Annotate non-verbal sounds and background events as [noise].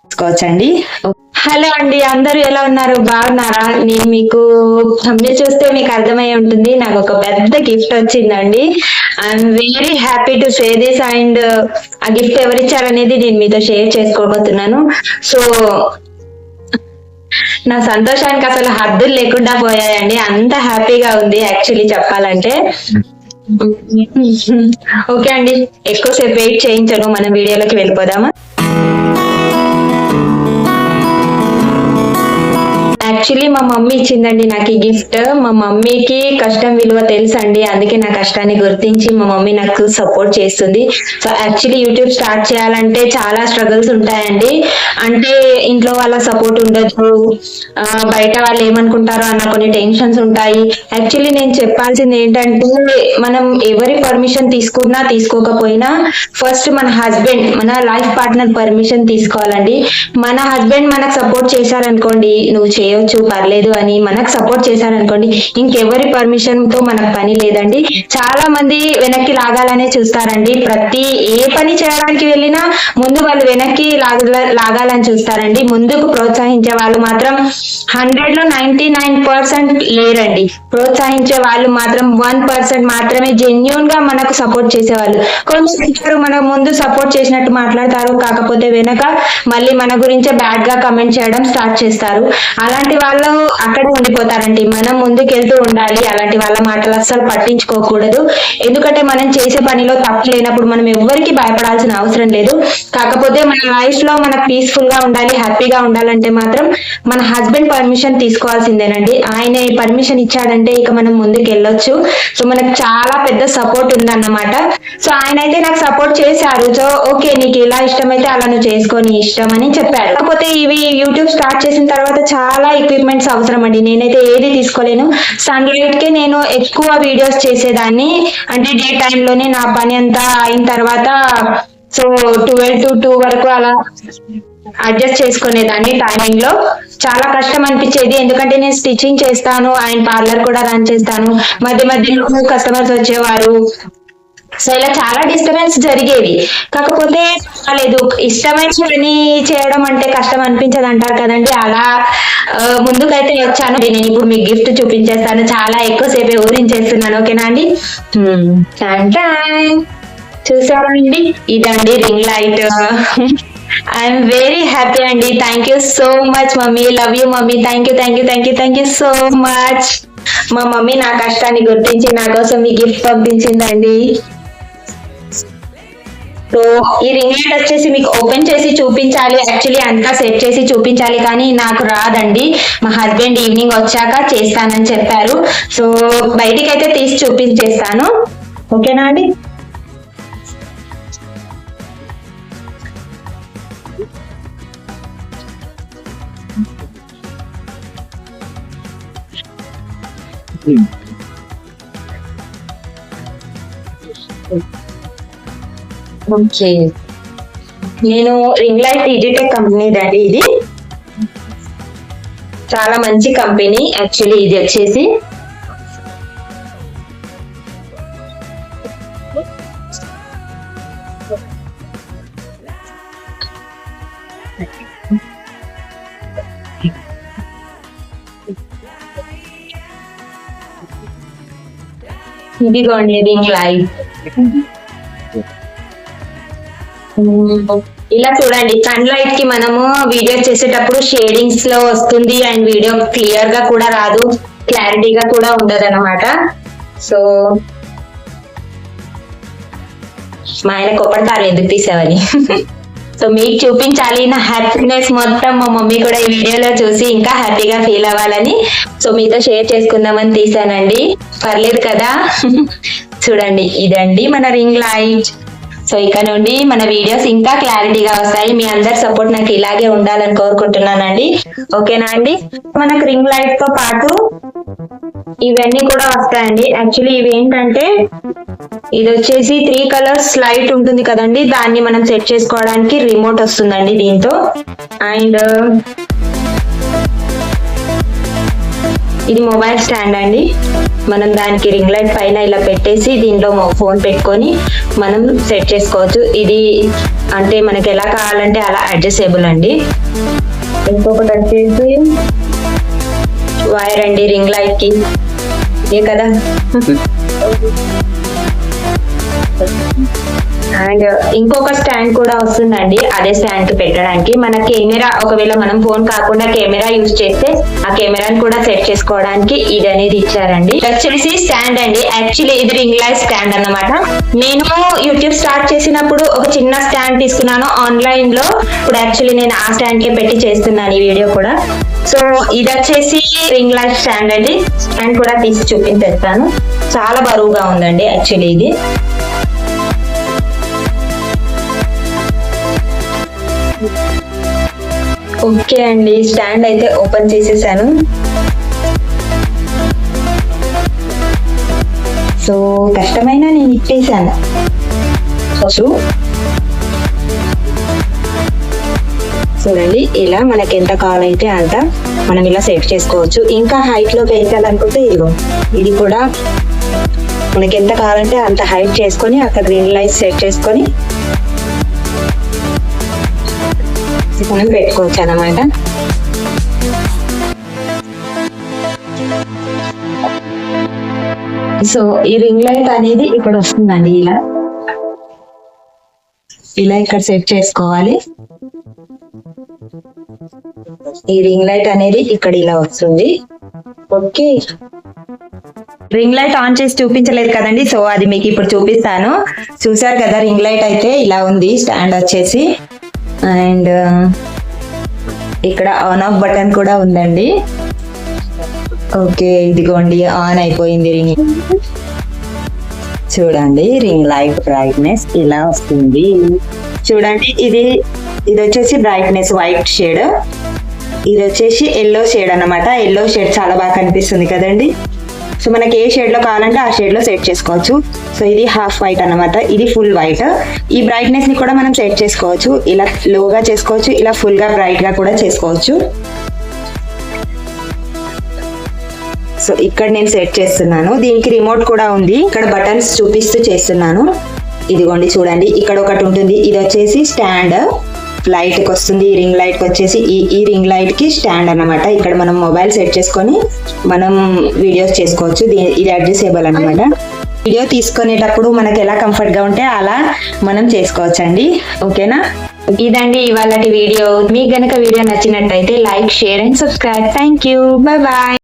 తీసుకోవచ్చండి హలో అండి అందరూ ఎలా ఉన్నారు? బాగున్నారా? నేను మీకు thumbnail చూస్తే మీకు అర్థమై ఉంటుంది నాకు ఒక పెద్ద గిఫ్ట్ వచ్చిందండి. I'm very happy to share this and ఆ గిఫ్ట్ ఎవరిచ్చారనేది నేను మీతో షేర్ చేసుకోబోతున్నాను. సో నా సంతోషానికి అసలు హద్దులు లేకుండా పోయాయండి. అంత హ్యాపీగా ఉంది యాక్చువల్లీ చెప్పాలంటే. ఓకే అండి. ఎక్కువసేపు వెయిట్ చేయించను మనం వీడియోలోకి వెళ్ళిపోదామా? యాక్చువల్లీ మా మమ్మీ ఇచ్చిందండి నాకు ఈ గిఫ్ట్. మా మమ్మీకి కష్టం విలువ తెలుసండి. అందుకే నా కష్టాన్ని గుర్తించి మా మమ్మీ నాకు సపోర్ట్ చేస్తుంది. సో యాక్చువల్లీ యూట్యూబ్ స్టార్ట్ చేయాలంటే చాలా స్ట్రగుల్స్ ఉంటాయండి. అంటే ఇంట్లో వాళ్ళ సపోర్ట్ ఉండదు బయట వాళ్ళు ఏమనుకుంటారో అన్న కొన్ని టెన్షన్స్ ఉంటాయి. యాక్చువల్లీ నేను చెప్పాల్సింది ఏంటంటే మనం ఎవరి పర్మిషన్ తీసుకున్నా తీసుకోకపోయినా ఫస్ట్ మన హస్బెండ్ మన లైఫ్ పార్ట్నర్ పర్మిషన్ తీసుకోవాలండి. మన హస్బెండ్ మనకు సపోర్ట్ చేశారనుకోండి నువ్వు చేయొచ్చు. పర్లేదు అని మనకు సపోర్ట్ చేశారనుకోండి ఇంకెవరి పర్మిషన్తో మనకు పని లేదండి. చాలా మంది వెనక్కి లాగాలనే చూస్తారండి. ప్రతి ఏ పని చేయడానికి వెళ్ళినా ముందు వాళ్ళు వెనక్కి లాగాలని చూస్తారండి. ముందుకు ప్రోత్సహించే వాళ్ళు మాత్రం హండ్రెడ్లో నైన్టీ నైన్ పర్సెంట్ లేరండి. ప్రోత్సహించే వాళ్ళు మాత్రం వన్ పర్సెంట్ మాత్రమే జెన్యున్గా మనకు సపోర్ట్ చేసేవాళ్ళు. కొంచెం మన ముందు సపోర్ట్ చేసినట్టు మాట్లాడతారు కాకపోతే వెనక మళ్ళీ మన గురించే బ్యాడ్గా కమెంట్ చేయడం స్టార్ట్ చేస్తారు. అలాంటి వాళ్ళు అక్కడే ఉండిపోతారండి. మనం ముందుకెళ్తూ ఉండాలి. అలాంటి వాళ్ళ మాటలు అస్సలు పట్టించుకోకూడదు. ఎందుకంటే మనం చేసే పనిలో తప్పు లేనప్పుడు మనం ఎవ్వరికి భయపడాల్సిన అవసరం లేదు. కాకపోతే మన లైఫ్లో మనకు పీస్ఫుల్గా ఉండాలి హ్యాపీగా ఉండాలంటే మాత్రం మన హస్బెండ్ పర్మిషన్ తీసుకోవాల్సిందేనండి. ఆయన పర్మిషన్ ఇచ్చాడంటే ఇక మనం ముందుకు వెళ్ళొచ్చు సో మనకు చాలా పెద్ద సపోర్ట్ ఉందన్నమాట. సో ఆయన అయితే నాకు సపోర్ట్ చేశారు. సో ఓకే నీకు ఇలా ఇష్టమైతే అలా నువ్వు చేసుకొని ఇష్టం అని చెప్పారు. కాకపోతే ఇవి యూట్యూబ్ స్టార్ట్ చేసిన తర్వాత చాలా ఎక్విప్మెంట్స్ అవసరం అండి నేనైతే ఏది తీసుకోలేను. సన్ లైట్ కే నేను ఎక్కువ వీడియోస్ చేసేదాన్ని. అంటే డే టైంలోనే నా పని అంతా అయిన తర్వాత సో ట్వెల్వ్ టు టూ వరకు అలా అడ్జస్ట్ చేసుకునేదాన్ని టైమింగ్లో. చాలా కష్టం అనిపించేది. ఎందుకంటే నేను స్టిచ్చింగ్ చేస్తాను అండ్ పార్లర్ కూడా రన్ చేస్తాను. మధ్య మధ్యలో కస్టమర్స్ వచ్చేవారు. సో ఇలా చాలా డిస్టర్బెన్స్ జరిగేవి. కాకపోతే లేదు ఇష్టమైన పని చేయడం అంటే కష్టం అనిపించదు అంటారు కదండి. అలా ముందుకైతే వచ్చాను. నేను ఇప్పుడు మీకు గిఫ్ట్ చూపించేస్తాను. చాలా ఎక్కువసేపు ఊరించేస్తున్నాను ఓకేనా అండి? హ్మ్. టాన్ టాన్. చూసారా అండి? ఇదండి ring light. I'm very happy అండి. Thank you so much mummy. Love you mummy. Thank you thank you thank you thank you so much మా మమ్మీ నా కష్టాన్ని గుర్తించి నా కోసం ఈ గిఫ్ట్ పంపించిందండి. సో ఈ రింగ్ లైట్ వచ్చేసి మీకు ఓపెన్ చేసి చూపించాలి. యాక్చువల్లీ అంతా సెట్ చేసి చూపించాలి కానీ నాకు రాదండి. మా హస్బెండ్ ఈవినింగ్ వచ్చాక చేస్తానని చెప్పారు. సో బయటికి అయితే తీసి చూపించేస్తాను. ఓకేనా అండి? ఓకే. నేను ring light Easytech company daddy ఇది. చాలా మంచి కంపెనీ యాక్చువల్లీ ఇది వచ్చేసి. ఇదిగోండి రింగ్ లైట్. ఇలా చూడండి సన్ లైట్కి మనము వీడియో చేసేటప్పుడు షేడింగ్స్లో వస్తుంది అండ్ వీడియో క్లియర్గా కూడా రాదు క్లారిటీగా కూడా ఉండదు అనమాట సో మా ఆయన కొప్పడతారు ఎందుకు తీసావని. [laughs] సో మీకు చూపించాలి నా హ్యాపీనెస్ మొత్తం మా మమ్మీ కూడా ఈ వీడియోలో చూసి ఇంకా హ్యాపీగా ఫీల్ అవ్వాలని. సో మీతో షేర్ చేసుకుందామని తీసానండి. పర్లేదు కదా. [laughs] చూడండి ఇదండి మన రింగ్ లైట్ సో ఇక నుండి మన వీడియోస్ ఇంకా క్లారిటీగా వస్తాయి. మీ అందరి సపోర్ట్ నాకు ఇలాగే ఉండాలని కోరుకుంటున్నానండి. ఓకేనా అండి? మనకు రింగ్ లైట్తో పాటు ఇవన్నీ కూడా వస్తాయండి. యాక్చువల్లీ ఇవి ఏంటంటే ఇది వచ్చేసి త్రీ కలర్స్ లైట్ ఉంటుంది కదండి. దాన్ని మనం సెట్ చేసుకోవడానికి రిమోట్ వస్తుందండి దీంతో. అండ్ ఇది మొబైల్ స్టాండ్ అండి. మనం దానికి రింగ్ లైట్ పైన ఇలా పెట్టేసి దీంట్లో ఫోన్ పెట్టుకొని మనం సెట్ చేసుకోవచ్చు. ఇది అంటే మనకి ఎలా కావాలంటే అలా అడ్జస్టబుల్ అండి. ఇంకొకటి వచ్చేసి వైర్ అండి రింగ్ లైట్కి ఏ కదా అండ్ uh, ఇంకొక స్టాండ్ కూడా వస్తుందండి. అదే స్టాండ్కి పెట్టడానికి. మన కెమెరా ఒకవేళ మనం ఫోన్ కాకుండా కెమెరా యూజ్ చేస్తే ఆ కెమెరాని కూడా సెట్ చేసుకోవడానికి ఇది అనేది ఇచ్చారండి. ఇది వచ్చేసి స్టాండ్ అండి. యాక్చువల్లీ ఇది రింగ్ లైట్ స్టాండ్ అన్నమాట. నేను యూట్యూబ్ స్టార్ట్ చేసినప్పుడు ఒక చిన్న స్టాండ్ తీసుకున్నాను. ఆన్లైన్లో. ఇప్పుడు యాక్చువల్లీ నేను ఆ స్టాండ్ కే పెట్టి చేస్తున్నాను ఈ వీడియో కూడా. సో ఇది వచ్చేసి రింగ్ లైట్ స్టాండ్ అండి. స్టాండ్ కూడా తీసి చూపించేస్తాను. చాలా బరువుగా ఉందండి యాక్చువల్లీ ఇది. ఓకే అండి స్టాండ్ అయితే ఓపెన్ చేసేసాను. సో కష్టమైనా నేను ఇప్పేసాను చూడండి. ఇలా మనకి ఎంత కావాలైతే అంత మనం ఇలా సెట్ చేసుకోవచ్చు. ఇంకా హైట్లో పెంచాలనుకుంటే ఇదిగో ఇది కూడా మనకి ఎంత కావాలంటే అంత హైట్ చేసుకొని అక్కడ రింగ్ లైట్ సెట్ చేసుకొని మనం పెట్టుకోవచ్చు అన్నమాట. సో ఈ రింగ్ లైట్ అనేది ఇక్కడ వస్తుందండి ఇలా. ఇలా ఇక్కడ సెట్ చేసుకోవాలి. ఈ రింగ్ లైట్ అనేది ఇక్కడ ఇలా వస్తుంది. ఓకే. రింగ్ లైట్ ఆన్ చేసి చూపించలేదు కదండి సో అది మీకు ఇప్పుడు చూపిస్తాను. చూసారు కదా రింగ్ లైట్ అయితే ఇలా ఉంది స్టాండ్ వచ్చేసి. అండ్ ఇక్కడ ఆన్ ఆఫ్ బటన్ కూడా ఉందండి. ఓకే ఇదిగోండి ఆన్ అయిపోయింది రింగ్ చూడండి రింగ్ లైట్ బ్రైట్నెస్ ఇలా వస్తుంది. చూడండి ఇది ఇది వచ్చేసి బ్రైట్నెస్ వైట్ షేడ్ ఇది వచ్చేసి ఎల్లో షేడ్ అన్నమాట. ఎల్లో షేడ్ చాలా బాగా కనిపిస్తుంది కదండి. సో మనకి ఏ షేడ్లో కావాలంటే ఆ షేడ్లో సెట్ చేసుకోవచ్చు. సో ఇది హాఫ్ వైట్ అన్నమాట. ఇది ఫుల్ వైట్ ఈ బ్రైట్నెస్ని కూడా మనం సెట్ చేసుకోవచ్చు. ఇలా లోగా చేసుకోవచ్చు. ఇలా ఫుల్గా బ్రైట్గా కూడా చేసుకోవచ్చు. సో ఇక్కడ నేను సెట్ చేస్తున్నాను. దీనికి రిమోట్ కూడా ఉంది. ఇక్కడ బటన్స్ చూపిస్తూ చేస్తున్నాను. ఇదిగోండి చూడండి. ఇక్కడ ఒకటి ఉంటుంది. ఇది వచ్చేసి స్టాండ్ లైట్కి వస్తుంది రింగ్ లైట్కి వచ్చేసి ఈ ఈ రింగ్ లైట్కి స్టాండ్ అన్నమాట. ఇక్కడ మనం మొబైల్ సెట్ చేసుకొని మనం వీడియోస్ చేసుకోవచ్చు. ఇది అడ్జస్టేబుల్ అనమాట వీడియో తీసుకునేటప్పుడు మనకి ఎలా కంఫర్ట్గా ఉంటే అలా మనం చేసుకోవచ్చు అండి ఓకేనా? ఇదండి ఇవాళ వీడియో. మీకు గనక వీడియో నచ్చినట్టయితే like share and subscribe. Thank you bye bye